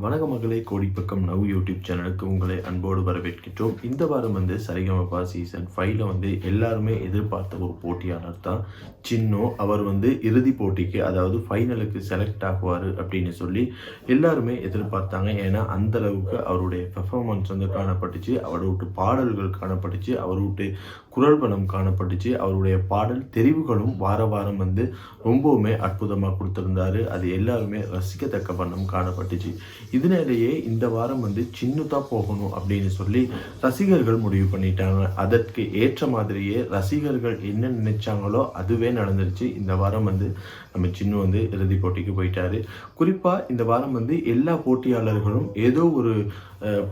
வணக்க மகளே கோடிப்பக்கம் now YouTube சேனலுக்கு உங்களை அன்போடு வரவேற்கின்றோம். இந்த வாரம் வந்து சரிகமபா சீசன் ஃபைவ்ல வந்து எல்லாருமே எதிர்பார்த்த ஒரு போட்டியாளர் தான் சின்னோ. அவர் வந்து இறுதி போட்டிக்கு அதாவது ஃபைனலுக்கு செலக்ட் ஆகுவார் அப்படின்னு சொல்லி எல்லாருமே எதிர்பார்த்தாங்க. ஏன்னா அந்த அளவுக்கு அவருடைய பெர்ஃபார்மன்ஸ் வந்து காணப்பட்டுச்சு. அவரோட பாடல்கள் காணப்பட்டுச்சு. அவருடைய குரல் பலம் காணப்பட்டுச்சு. அவருடைய பாடல் தெரிவுகளும் வார வாரம் வந்து ரொம்பவுமே அற்புதமாக கொடுத்துருந்தாரு. அது எல்லாருமே ரசிக்கத்தக்க வண்ணம் காணப்பட்டுச்சு. இதனாலேயே இந்த வாரம் வந்து சின்னதா போகணும் அப்படின்னு சொல்லி ரசிகர்கள் முடிவு பண்ணிட்டாங்க. அதற்கு ஏற்ற மாதிரியே ரசிகர்கள் என்ன நினைச்சாங்களோ அதுவே நடந்துருச்சு. இந்த வாரம் வந்து நம்ம சின்ன வந்து இறுதி போட்டிக்கு போயிட்டாரு. குறிப்பாக இந்த வாரம் வந்து எல்லா போட்டியாளர்களும் ஏதோ ஒரு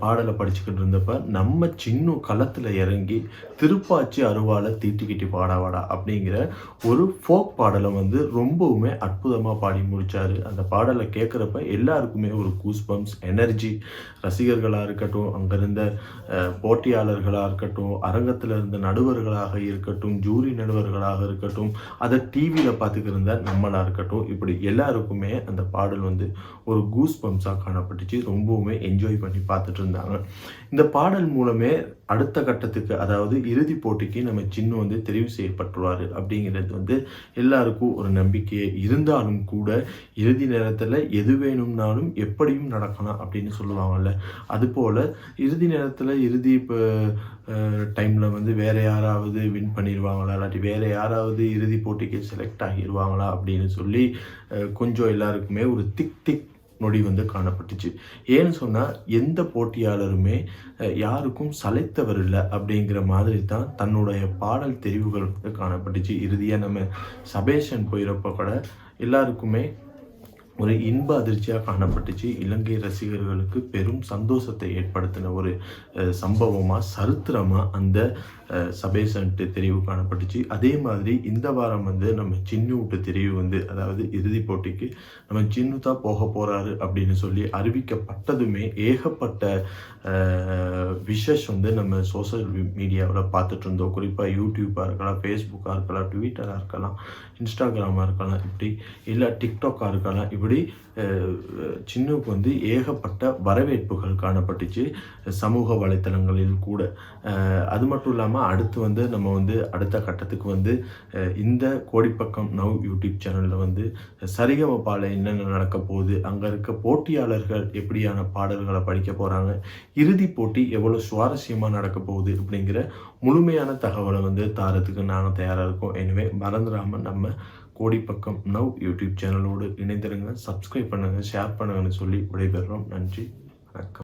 பாடலை படிச்சுக்கிட்டு இருந்தப்ப நம்ம சின்ன களத்தில் இறங்கி திருப்பாச்சி அருவாலை தீட்டிக்கிட்டி பாடாவாடா அப்படிங்கிற ஒரு ஃபோக் பாடலை வந்து ரொம்பவுமே அற்புதமாக பாடி முடிச்சாரு. அந்த பாடலை கேட்குறப்ப எல்லாருக்குமே ஒரு கூஸ் பம்ப்ஸ் எனர்ஜி ரசிகர்களாக இருக்கட்டும் அங்கிருந்த போட்டியாளர்களாக இருக்கட்டும் அரங்கத்தில் இருந்த நடுவர்களாக இருக்கட்டும் ஜூரி நடுவர்களாக இருக்கட்டும் அதை டிவியில் பார்த்துக்கிருந்த நம்மளாக இருக்கட்டும் இப்படி எல்லாருக்குமே அந்த பாடல் வந்து ஒரு கூஸ் பம்ப்ஸாக காணப்பட்டுச்சு. ரொம்பவுமே என்ஜாய் பண்ணி பார்த்துட்டு இருந்தாங்க இந்த பாடல் மூலமே அடுத்த கட்டத்துக்கு அதாவது இறுதி போட்டிக்கு நம்ம சின்ன வந்து தெரிவு செய்யப்பட்டுள்ளார் அப்படிங்கிறது வந்து எல்லாருக்கும் ஒரு நம்பிக்கை இருந்தாலும் கூட இறுதி நேரத்தில் எது வேணும்னாலும் எப்படியும் நடக்கலாம் அப்படின்னு சொல்லுவாங்கல்ல. அதுபோல் இறுதி நேரத்தில் இறுதி இப்போ டைமில் வந்து வேற யாராவது வின் பண்ணிடுவாங்களா இல்லாட்டி வேறு யாராவது இறுதி போட்டிக்கு செலக்ட் ஆகிடுவாங்களா அப்படின்னு சொல்லி கொஞ்சம் எல்லாருக்குமே ஒரு திக் திக் நொடி வந்து காணப்பட்டுச்சு. ஏன்னு சொன்னால் எந்த போட்டியாளருமே யாருக்கும் சளைத்தவர் இல்லை அப்படிங்கிற மாதிரி தான் தன்னுடைய பாடல் தெரிவுகள் வந்து காணப்பட்டுச்சு. இறுதியாக நம்ம சபேஷன் போயிறப்ப கூட எல்லாருக்குமே ஒரு இன்ப அதிர்ச்சியாக காணப்பட்டுச்சு. இலங்கை ரசிகர்களுக்கு பெரும் சந்தோஷத்தை ஏற்படுத்தின ஒரு சம்பவமாக சரித்திரமாக அந்த சபேசன்ட்டு தெரிவு காணப்பட்டுச்சு. அதே மாதிரி இந்த வாரம் வந்து நம்ம சின்னு விட்டு தெரிவு வந்து அதாவது இறுதிப் போட்டிக்கு நம்ம சின்னு தான் போக போகிறாரு அப்படின்னு சொல்லி அறிவிக்கப்பட்டதுமே ஏகப்பட்ட விஷஸ் வந்து நம்ம சோஷியல் மீடியாவில் பார்த்துட்டு இருந்தோம். குறிப்பாக யூடியூப்பாக இருக்கலாம் ஃபேஸ்புக்காக இருக்கலாம் ட்விட்டராக இருக்கலாம் இன்ஸ்டாகிராமாக இருக்கலாம் இப்படி இல்லை டிக்டாக்காக இருக்கலாம் இப்படி இப்படி சின்னுக்கு வந்து ஏகப்பட்ட வரவேற்புகள் காணப்பட்டுச்சு சமூக வலைத்தளங்களில் கூட. அது மட்டும் இல்லாமல் அடுத்து வந்து நம்ம வந்து அடுத்த கட்டத்துக்கு வந்து இந்த கோடிப்பக்கம் நவ் யூடியூப் சேனலில் வந்து சரிகமபால என்னென்ன நடக்க போகுது அங்கே இருக்க போட்டியாளர்கள் எப்படியான பாடல்களை படிக்க போகிறாங்க இறுதி போட்டி எவ்வளோ சுவாரஸ்யமாக நடக்க போகுது அப்படிங்கிற முழுமையான தகவலை வந்து தாரத்துக்கு நாங்கள் தயாராக இருக்கோம். எனவே மறந்துடாமல் நம்ம கோடிப்பக்கம் நவ் யூடியூப் சேனலோடு இணைந்திருங்க சப்ஸ்கிரைப் பண்ணுங்கள் ஷேர் பண்ணுங்கன்னு சொல்லி விடைபெறுறோம் நன்றி வணக்கம்.